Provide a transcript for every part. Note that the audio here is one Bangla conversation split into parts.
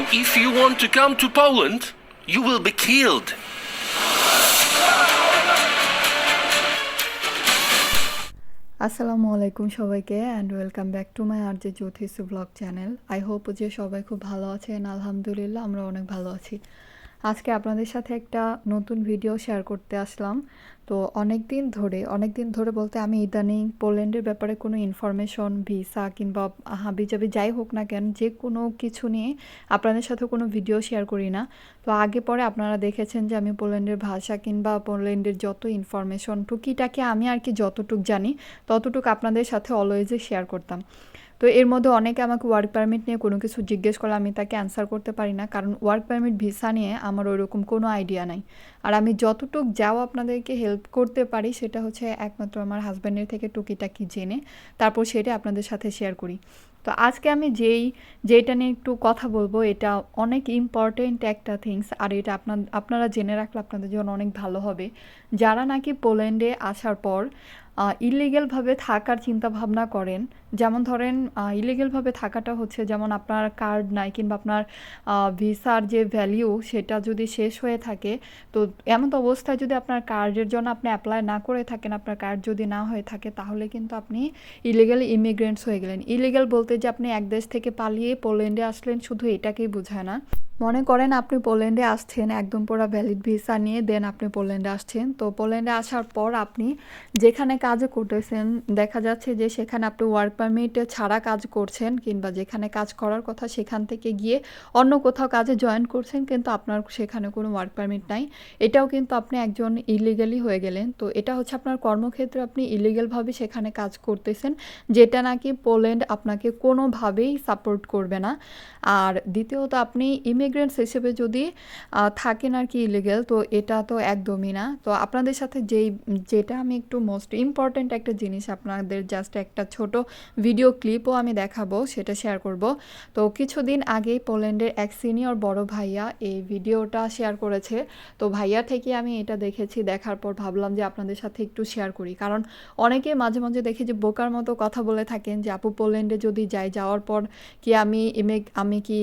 So if you want to come to Poland, you will be killed. আসসালামু আলাইকুম সবাইকে and welcome back to my R J Jyotish blog channel I hope যে সবাই খুব ভালো আছেন আলহামদুলিল্লাহ আমরা অনেক ভালো আছি আজকে আপনাদের সাথে একটা নতুন ভিডিও শেয়ার করতে আসলাম। তো অনেক দিন ধরে অনেক দিন ধরে বলতে আমি ইদানিং পোল্যান্ডের ব্যাপারে কোনো ইনফরমেশন ভিসা কিংবা হাবি জাবি যাই হোক না কেন, যে কোনো কিছু নিয়ে আপনাদের সাথে কোনো ভিডিও শেয়ার করি না। তো আগে পরে আপনারা দেখেছেন যে আমি পোল্যান্ডের ভাষা কিংবা পোল্যান্ডের যত ইনফরমেশন টুকিটাকে আমি আর কি যতটুক জানি, ততটুক আপনাদের সাথে অলওয়েজই শেয়ার করতাম। তো এর মধ্যে অনেকে আমাকে ওয়ার্ক পারমিট নিয়ে কোনো কিছু জিজ্ঞেস করলে আমি তাকে অ্যান্সার করতে পারি না। কারণ ওয়ার্ক পারমিট ভিসা নিয়ে আমার ওইরকম কোনো আইডিয়া নাই। আর আমি যতটুক যাও আপনাদেরকে হেল্প করতে পারি, সেটা হচ্ছে একমাত্র আমার হাজব্যান্ডের থেকে টুকিটাকি জেনে তারপর সেটা আপনাদের সাথে শেয়ার করি। তো আজকে আমি যেই যেটা নিয়ে একটু কথা বলব, এটা অনেক ইম্পর্টেন্ট একটা থিংস আর এটা আপনার আপনারা জেনে রাখলে আপনাদের জন্য অনেক ভালো হবে। যারা নাকি পোল্যান্ডে আসার পর ইলিগেলভাবে থাকার চিন্তা ভাবনা করেন। যেমন ধরেন ইলিগেলভাবে থাকাটা হচ্ছে যেমন আপনার কার্ড নাই কিংবা আপনার ভিসার যে ভ্যালিউ সেটা যদি শেষ হয়ে থাকে, তো এমন তো অবস্থায় যদি আপনার কার্ডের জন্য আপনি অ্যাপ্লাই না করে থাকেন, আপনার কার্ড যদি না হয়ে থাকে, তাহলে কিন্তু আপনি ইলিগাল ইমিগ্রেন্টস হয়ে গেলেন। ইলিগাল বলতে যে আপনি এক দেশ থেকে পালিয়ে পোল্যান্ডে আসলেন, শুধু এটাকেই বোঝায় না। মনে করেন আপনি পোল্যান্ডে আসছেন, একদম পুরো ভ্যালিড ভিসা নিয়ে দেন আপনি পোল্যান্ডে আসছেন। তো পোল্যান্ডে আসার পর আপনি যেখানে কাজ করতেছেন, দেখা যাচ্ছে যে সেখানে আপনি ওয়ার্ক পারমিট ছাড়া কাজ করছেন কিংবা যেখানে কাজ করার কথা সেখান থেকে গিয়ে অন্য কোথাও কাজে জয়েন করছেন, কিন্তু আপনার সেখানে কোনো ওয়ার্ক পারমিট নাই। এটাও কিন্তু আপনি একজন ইলিগালি হয়ে গেলেন। তো এটা হচ্ছে আপনার কর্মক্ষেত্রে আপনি ইলিগালভাবে সেখানে কাজ করতেছেন, যেটা নাকি পোল্যান্ড আপনাকে কোনোভাবেই সাপোর্ট করবে না। আর দ্বিতীয়ত আপনি ইমিগ্রেন্টস হিসেবে যদি থাকেন আর কি ইলিগেল তো এটা তো একদমই না। তো আপনাদের সাথে যেই, যেটা আমি একটু মোস্ট ইম্পর্ট্যান্ট একটা জিনিস আপনাদের জাস্ট একটা ছোট ভিডিও ক্লিপও আমি দেখাবো, সেটা শেয়ার করব। তো কিছুদিন আগেই পোল্যান্ডের এক সিনিয়র বড় ভাইয়া এই ভিডিওটা শেয়ার করেছে। তো ভাইয়া থেকে আমি এটা দেখেছি, দেখার পর ভাবলাম যে আপনাদের সাথে একটু শেয়ার করি। কারণ অনেকে মাঝে মাঝে দেখি যে বোকার মতো কথা বলে থাকেন যে, আপু, পোল্যান্ডে যদি যাই, যাওয়ার পর কি আমি ইমেক আমি কি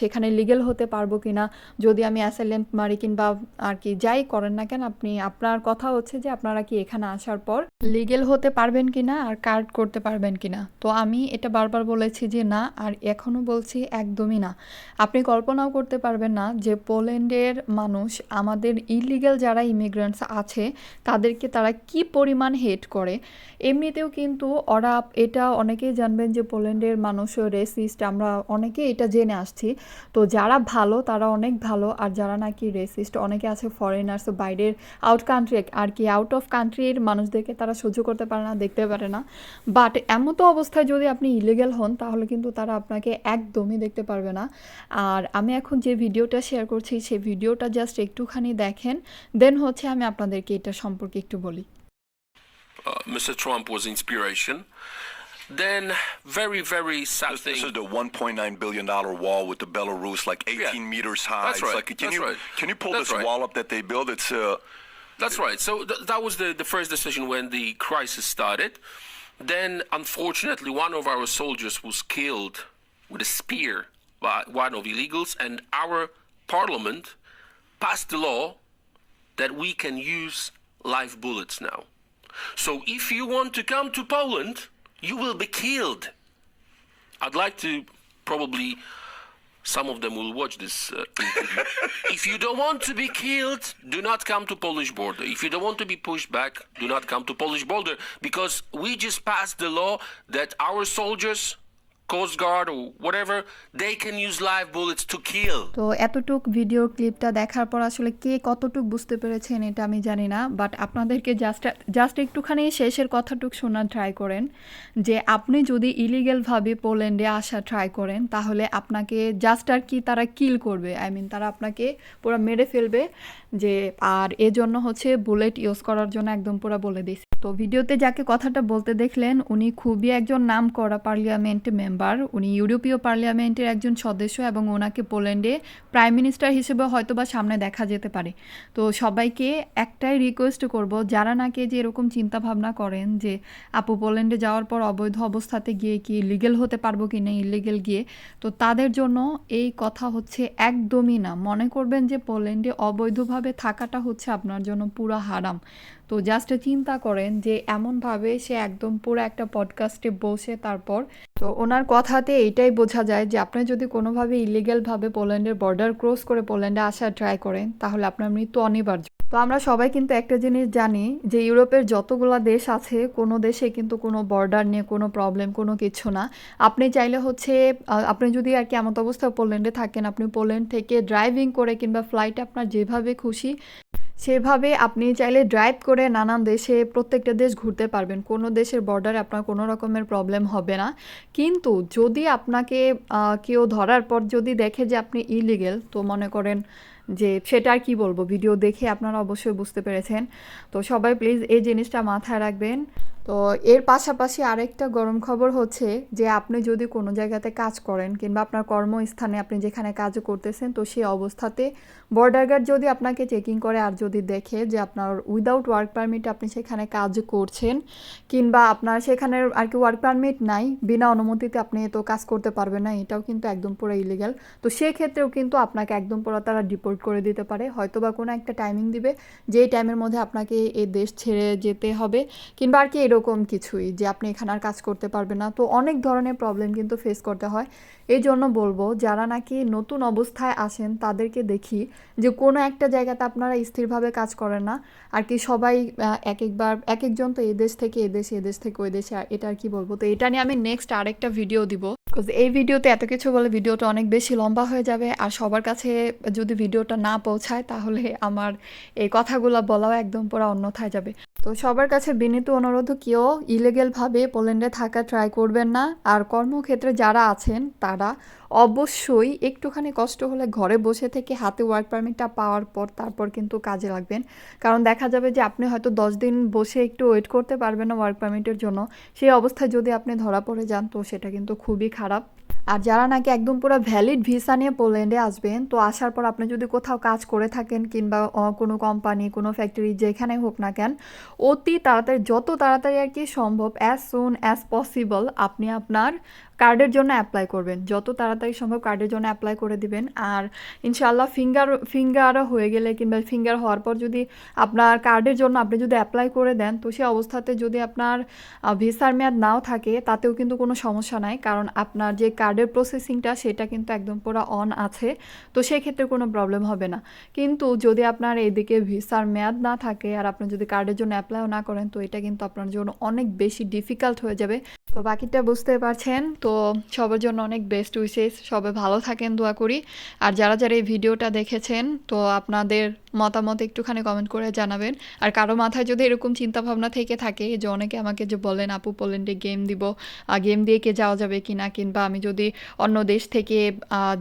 সেখানে লিগেল হতে পারব কি না যদি আমি অ্যাসাইলেন্ট মারি কিংবা আর কি যাই করেন না কেন, আপনি, আপনার কথা হচ্ছে যে আপনারা কি এখানে আসার পর লিগেল হতে পারবেন কি না আর কার্ড করতে পারবেন কি না তো আমি এটা বারবার বলেছি যে না, আর এখনও বলছি একদমই না। আপনি কল্পনাও করতে পারবেন না যে পোল্যান্ডের মানুষ, আমাদের ইলিগাল যারা ইমিগ্রেন্টস আছে, তাদেরকে তারা কি পরিমাণ হেট করে। এমনিতেও কিন্তু ওরা, এটা অনেকেই জানবেন যে পোল্যান্ডের মানুষ রেসিস্ট আমরা অনেকেই এটা জেনে আসছি। তো যারা ভালো তারা অনেক ভালো আর যারা নাকি রেসিস্ট অনেকে আছে ফরেনার্স বাইরের আউট কান্ট্রি আর কি আউট অফ কান্ট্রির মানুষদেরকে তারা সহ্য করতে পারে না দেখতে পারে না বাট এমন তো অবস্থায় যদি আপনি ইলিগেল হন তাহলে কিন্তু তারা আপনাকে একদমই দেখতে পারবে না আর আমি এখন যে ভিডিওটা শেয়ার করছি সেই ভিডিওটা জাস্ট একটুখানি দেখেন দেন হচ্ছে আমি আপনাদেরকে এটা সম্পর্কে একটু বলি Uh, Mr. Trump was inspiration. Then, very, very sad This, thing. this is the 1.9 billion dollar wall with the Belarus, like 18 Yeah. meters high. That's right. Like, can That's you right. can you pull That's this right. wall up that they built? It's uh, That's right. So th- that was the, the first decision when the crisis started. Then, unfortunately, one of our soldiers was killed with a spear by one of illegals, and our parliament passed the law that we can use live bullets now. So if you want to come to Poland, you will be killed. I'd like to probably some of them will watch this uh, interview. if you don't want to be killed, do not come to Polish border. If you don't want to be pushed back, do not come to Polish border because we just passed the law that our soldiers, Coast Guard or whatever, they can use live bullets to kill. তো এতটুক ভিডিও ক্লিপটা দেখার পর আসলে কে কতটুক বুঝতে পেরেছেন এটা আমি জানি না বাট আপনাদেরকে জাস্ট জাস্ট একটুখানি শেষের কথাটুক শোনার ট্রাই করেন যে আপনি যদি ইলিগেলভাবে পোল্যান্ডে আসা ট্রাই করেন তাহলে আপনাকে জাস্ট আর কি তারা কিল করবে আই মিন তারা আপনাকে পুরো মেরে ফেলবে যে আর এজন্য হচ্ছে বুলেট ইউজ করার জন্য একদম পুরো বলে দিয়েছে তো ভিডিওতে যাকে কথাটা বলতে দেখলেন, উনি খুবই একজন নাম করা পার্লামেন্ট মেম্বার। উনি ইউরোপীয় পার্লিয়ামেন্টের একজন সদস্য এবং ওনাকে পোল্যান্ডে প্রাইম মিনিস্টার হিসেবে হয়তো বা সামনে দেখা যেতে পারে। তো সবাইকে একটাই রিকোয়েস্ট করব, যারা নাকি যে এরকম চিন্তা ভাবনা করেন যে, আপু, পোল্যান্ডে যাওয়ার পর অবৈধ অবস্থাতে গিয়ে কি লিগেল হতে পারব কি না ইলিগেল গিয়ে? তো তাদের জন্য এই কথা হচ্ছে একদমই না। মনে করবেন যে, পোল্যান্ডে অবৈধভাবে থাকাটা হচ্ছে আপনার জন্য পুরো হারাম। তো জাস্ট চিন্তা করেন যে এমনভাবে সে একদম পুরো একটা পডকাস্টে বসে তারপর তো ওনার কথাতে এটাই বোঝা যায় যে আপনি যদি কোনোভাবে ইলিগেলভাবে পোল্যান্ডের বর্ডার ক্রস করে পোল্যান্ডে আসার ট্রাই করেন, তাহলে আপনার মৃত্যু অনিবার্য। তো আমরা সবাই কিন্তু একটা জিনিস জানি যে ইউরোপের যতগুলো দেশ আছে, কোনো দেশে কিন্তু কোনো বর্ডার নিয়ে কোনো প্রবলেম কোনো কিছু না। আপনি চাইলে হচ্ছে আপনি যদি আর কি এমন অবস্থায় পোল্যান্ডে থাকেন, আপনি পোল্যান্ড থেকে ড্রাইভিং করে কিংবা ফ্লাইটে আপনার যেভাবে খুশি সেভাবে আপনি চাইলে ড্রাইভ করে নানান দেশে প্রত্যেকটা দেশ ঘুরতে পারবেন। কোনো দেশের বর্ডারে আপনার কোনো রকমের প্রবলেম হবে না। কিন্তু যদি আপনাকে কেউ ধরার পর যদি দেখে যে আপনি ইলিগেল তো মনে করেন যে সেটা আর কি বলব? ভিডিও দেখে আপনারা অবশ্যই বুঝতে পেরেছেন। তো সবাই প্লিজ এই জিনিসটা মাথায় রাখবেন। তো এর পাশাপাশি আরেকটা গরম খবর হচ্ছে যে, আপনি যদি কোনো জায়গাতে কাজ করেন কিংবা আপনার কর্মস্থানে আপনি যেখানে কাজ করতেছেন, তো সেই অবস্থাতে বর্ডার গার্ড যদি আপনাকে চেকিং করে আর যদি দেখে যে আপনার উইদাউট ওয়ার্ক পারমিট আপনি সেখানে কাজ করছেন কিংবা আপনার সেখানে আর কি ওয়ার্ক পারমিট নাই, বিনা অনুমতিতে আপনি তো কাজ করতে পারবেন না, এটাও কিন্তু একদম পুরো ইলিগাল তো সেক্ষেত্রেও কিন্তু আপনাকে একদম পুরো তারা ডিপোর্ট করে দিতে পারে হয়তো বা কোনো একটা টাইমিং দিবে, যেই টাইমের মধ্যে আপনাকে এই দেশ ছেড়ে যেতে হবে, কিংবা আর কি এরকম কিছুই যে আপনি এখানে আর কাজ করতে পারবেন না। তো অনেক ধরনের প্রবলেম কিন্তু ফেস করতে হয়। এই জন্য বলব, যারা নাকি নতুন অবস্থায় আসেন, তাদেরকে দেখি যে কোনো একটা জায়গাতে আপনারা স্থিরভাবে কাজ করেন না। আর কি সবাই এক একবার, এক একজন তো এদেশ থেকে এ এদেশ থেকে ওই দেশে এটা আর কি বলব? তো এটা নিয়ে আমি নেক্সট আরেকটা ভিডিও দিব। বিকজ এই ভিডিওতে এত কিছু বলে ভিডিওটা অনেক বেশি লম্বা হয়ে যাবে। আর সবার কাছে যদি ভিডিওটা না পৌঁছায়, তাহলে আমার এই কথাগুলো বলাও একদম পুরো অন্যথায় যাবে। তো সবার কাছে বিনীত অনুরোধ, কেউ ইলিগেলভাবে পোল্যান্ডে থাকা ট্রাই করবেন না। আর কর্মক্ষেত্রে যারা আছেন, তারা অবশ্যই একটুখানি কষ্ট হলে ঘরে বসে থেকে হাতে ওয়ার্ক পারমিটটা পাওয়ার পর তারপর কিন্তু কাজে লাগবেন। কারণ দেখা যাবে যে আপনি হয়তো দশ দিন বসে একটু ওয়েট করতে পারবেন না ওয়ার্ক পারমিটের জন্য। সেই অবস্থায় যদি আপনি ধরা পড়ে যান, তো সেটা কিন্তু খুবই খারাপ। আর যারা নাকি একদম পুরো ভ্যালিড ভিসা নিয়ে পোল্যান্ডে আসবেন, তো আসার পর আপনি যদি কোথাও কাজ করে থাকেন কিংবা কোনো কোম্পানি কোনো ফ্যাক্টরি যেখানে হোক না কেন, অতি তাড়াতাড়ি, যত তাড়াতাড়ি আর কি সম্ভব অ্যাজ সুন অ্যাজ পসিবল আপনি আপনার কার্ডের জন্য অ্যাপ্লাই করবেন। যত তাড়াতাড়ি সম্ভব কার্ডের জন্য অ্যাপ্লাই করে দিবেন। আর ইনশাআল্লাহ ফিঙ্গার ফিঙ্গার হয়ে গেলে কিংবা ফিঙ্গার হওয়ার পর যদি আপনার কার্ডের জন্য আপনি যদি অ্যাপ্লাই করে দেন, তো সেই অবস্থাতে যদি আপনার ভিসার মেয়াদ নাও থাকে, তাতেও কিন্তু কোনো সমস্যা নাই। কারণ আপনার যে কার্ডের প্রসেসিংটা সেটা কিন্তু একদম পুরো অন আছে। তো সেক্ষেত্রে কোনো প্রবলেম হবে না। কিন্তু যদি আপনার এইদিকে ভিসার মেয়াদ না থাকে আর আপনি যদি কার্ডের জন্য অ্যাপ্লাইও না করেন, তো এটা কিন্তু আপনার জন্য অনেক বেশি ডিফিকাল্ট হয়ে যাবে। তো বাকিটা বুঝতে পারছেন? তো সবার জন্য অনেক বেস্ট উইশেস সবাই ভালো থাকেন, দোয়া করি। আর যারা যারা এই ভিডিওটা দেখেছেন, তো আপনাদের মতামত একটুখানি কমেন্ট করে জানাবেন। আর কারও মাথায় যদি এরকম চিন্তা ভাবনা থেকে থাকে যে অনেকে আমাকে যে বলেন, আপু পোল্যান্ডে গেম দিব গেম দিয়ে কে যাওয়া যাবে কি না? কিংবা আমি যদি অন্য দেশ থেকে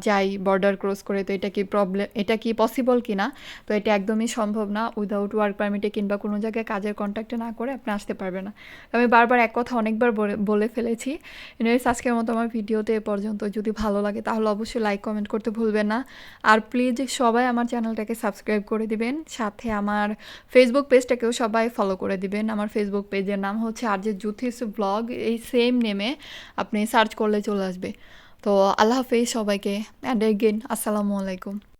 যাই বর্ডার ক্রস করে, তো এটা কি প্রবলেম এটা কি পসিবল কি না? তো এটা একদমই সম্ভব না। উইদাউট ওয়ার্ক পারমিটে কিংবা কোনো জায়গায় কাজের কন্ট্যাক্টে না করে আপনি আসতে পারবেন না। আমি বারবার এক কথা অনেকবার বলে- ফেলেছি। এনিওয়েজ আজকের মতো আমার ভিডিওতে এ পর্যন্ত। যদি ভালো লাগে তাহলে অবশ্যই লাইক কমেন্ট করতে ভুলবেন না। আর প্লিজ সবাই আমার চ্যানেলটাকে সাবস্ক্রাইব করে দিবেন। সাথে আমার ফেসবুক পেজটাকেও সবাই ফলো করে দিবেন। আমার ফেসবুক পেজের নাম হচ্ছে আর যে জুথিস ব্লগ এই সেম নেমে আপনি সার্চ করলে চলে আসবে। তো আল্লাহ হাফেজ সবাইকে। অ্যান্ড এগেন আসসালামু আলাইকুম।